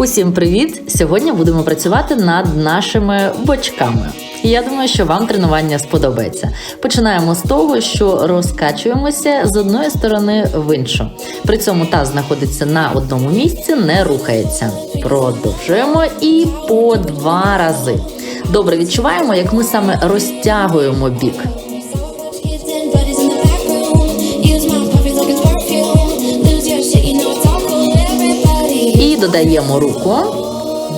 Усім привіт! Сьогодні будемо працювати над нашими бочками. Я думаю, що вам тренування сподобається. Починаємо з того, що розкачуємося з одної сторони в іншу. При цьому таз знаходиться на одному місці, не рухається. Продовжуємо і по два рази. Добре відчуваємо, як ми саме розтягуємо бік. Додаємо руку.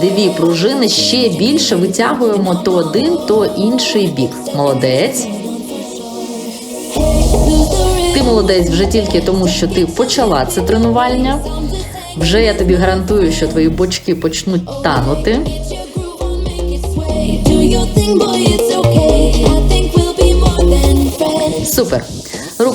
Дві пружини ще більше витягуємо то один, то інший бік. Молодець. Ти молодець вже тільки тому, що ти почала це тренування. Вже я тобі гарантую, що твої бочки почнуть танути. Супер.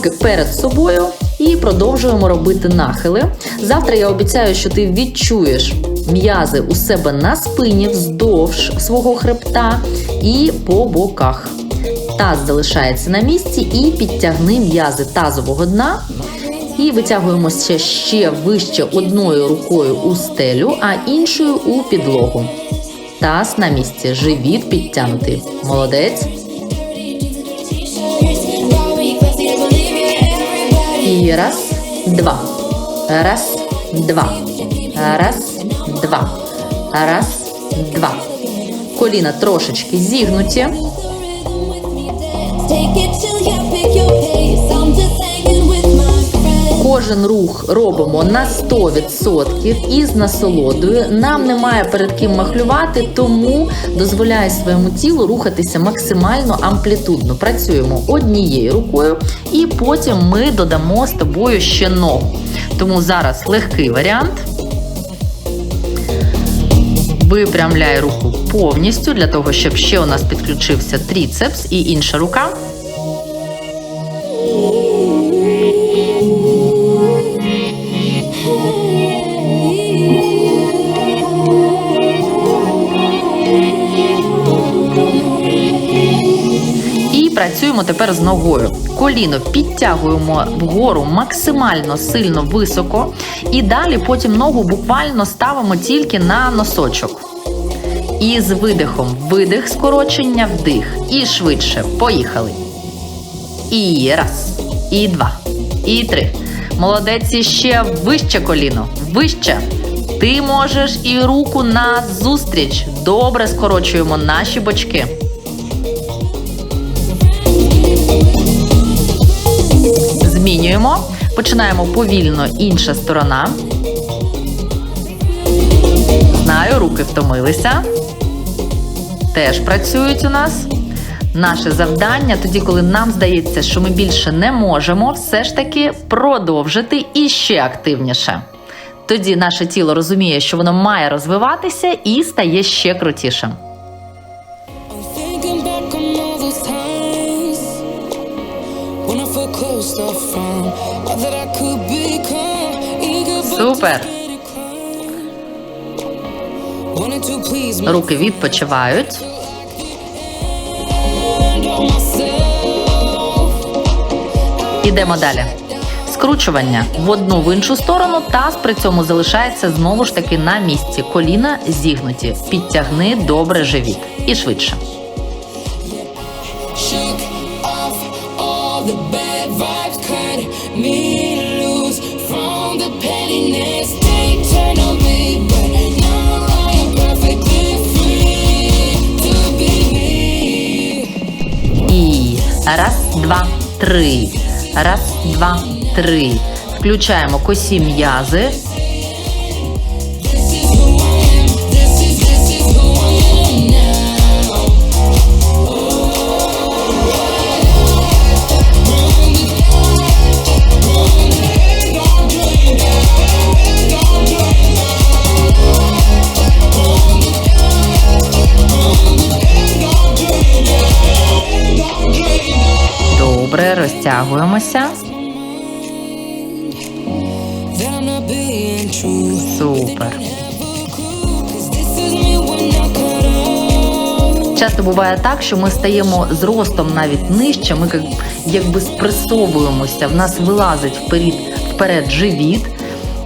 Руки перед собою і продовжуємо робити нахили. Завтра я обіцяю, що ти відчуєш м'язи у себе на спині вздовж свого хребта і по боках. Таз залишається на місці і підтягни м'язи тазового дна. І витягуємося ще вище одною рукою у стелю, а іншою у підлогу. Таз на місці, живіт підтягнутий. Молодець. І раз, два. Раз, два. Раз, два. Раз, два. Коліна трошечки зігнуті. Take it till you pick your Кожен рух робимо на 100% із насолодою. Нам немає перед ким махлювати, тому дозволяй своєму тілу рухатися максимально амплітудно. Працюємо однією рукою, і потім ми додамо з тобою ще ногу. Тому зараз легкий варіант. Випрямляй руку повністю для того, щоб ще у нас підключився тріцепс і інша рука. Працюємо тепер з ногою. Коліно підтягуємо вгору максимально сильно високо. І далі потім ногу буквально ставимо тільки на носочок. І з видихом видих, скорочення, вдих. І швидше. Поїхали. І раз, і два, і три. Молодець ще вище коліно. Вище. Ти можеш і руку на зустріч. Добре скорочуємо наші бочки. Змінюємо. Починаємо повільно інша сторона. Знаю, руки втомилися. Теж працюють у нас. Наше завдання, тоді, коли нам здається, що ми більше не можемо, все ж таки продовжити і ще активніше. Тоді наше тіло розуміє, що воно має розвиватися і стає ще крутішим. Супер! Руки відпочивають. Ідемо далі. Скручування в одну в іншу сторону, таз при цьому залишається знову ж таки на місці. Коліна зігнуті. Підтягни добре живіт. І швидше. І раз, два, три. Раз, два, три. Включаємо косі м'язи. I розтягуємося. Супер. Часто буває так, що ми стаємо зростом навіть нижче, ми якби спресовуємося, в нас вилазить вперед, вперед живіт.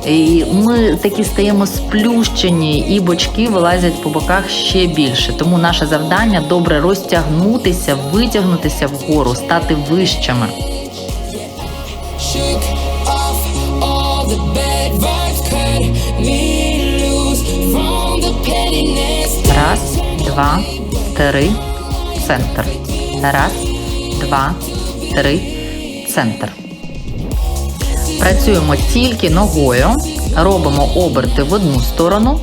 І ми такі стаємо сплющені, і бочки вилазять по боках ще більше. Тому наше завдання добре розтягнутися, витягнутися вгору, стати вищими. Раз, два, три, центр. Раз, два, три, центр. Працюємо тільки ногою, робимо оберти в одну сторону.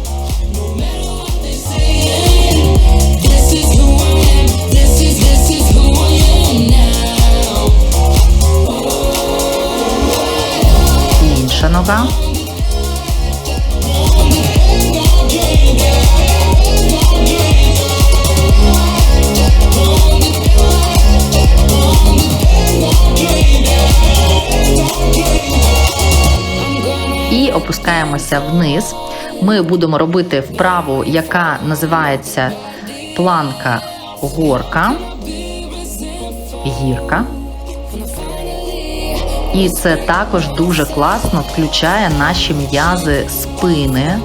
Інша is опускаємося вниз. Ми будемо робити вправу, яка називається планка горка. Гірка. І це також дуже класно включає наші м'язи спини,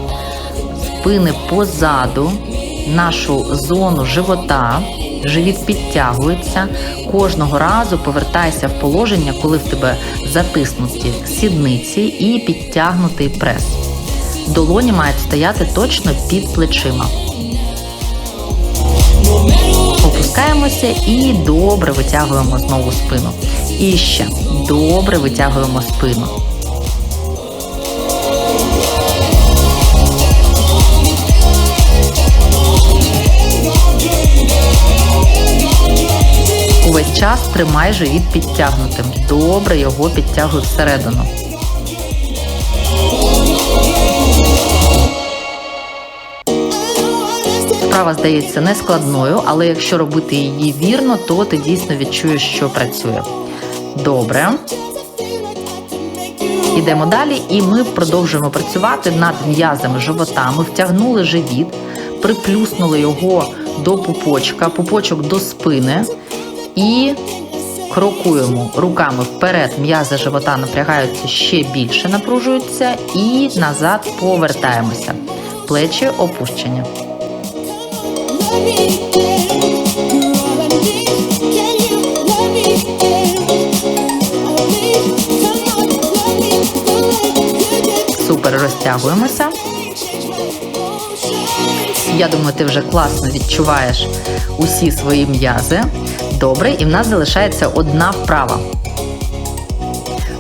спини позаду, нашу зону живота. Живіт підтягується. Кожного разу повертайся в положення, коли в тебе затиснуті сідниці і підтягнутий прес. Долоні мають стояти точно під плечима. Опускаємося і добре витягуємо знову спину. І ще добре витягуємо спину. Увесь час тримай живіт підтягнутим. Добре його підтягуй всередину. Вправа здається нескладною, але якщо робити її вірно, то ти дійсно відчуєш, що працює. Добре. Ідемо далі, і ми продовжуємо працювати над м'язами живота. Ми втягнули живіт, приплюснули його до пупочка, пупочок до спини і крокуємо руками вперед. М'язи живота напрягаються ще більше, напружуються, і назад повертаємося. Плечі опущені. Супер розтягуємося. Я думаю, ти вже класно відчуваєш усі свої м'язи. Добре, і в нас залишається одна вправа.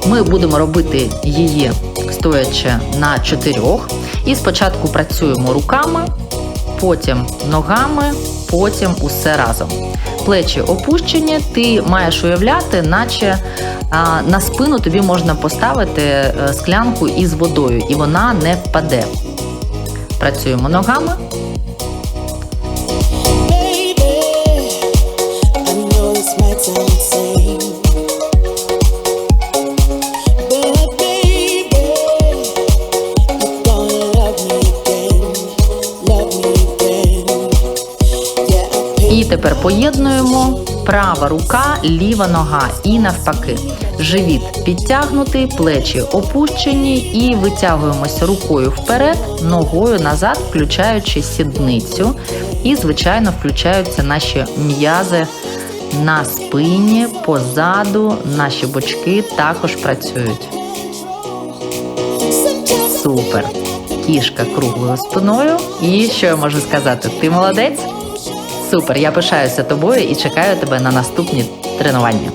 Ми будемо робити її стоячи на чотирьох. І спочатку працюємо руками, потім ногами, потім усе разом. Плечі опущені, ти маєш уявляти, наче а, на спину тобі можна поставити е, склянку із водою, і вона не впаде. Працюємо ногами. Поєднуємо права рука, ліва нога і навпаки. Живіт підтягнутий, плечі опущені і витягуємося рукою вперед, ногою назад, включаючи сідницю. І, звичайно, включаються наші м'язи на спині, позаду, наші бочки також працюють. Супер! Кішка круглою спиною. І що я можу сказати? Ти молодець? Супер! Я пишаюся тобою і чекаю тебе на наступні тренування.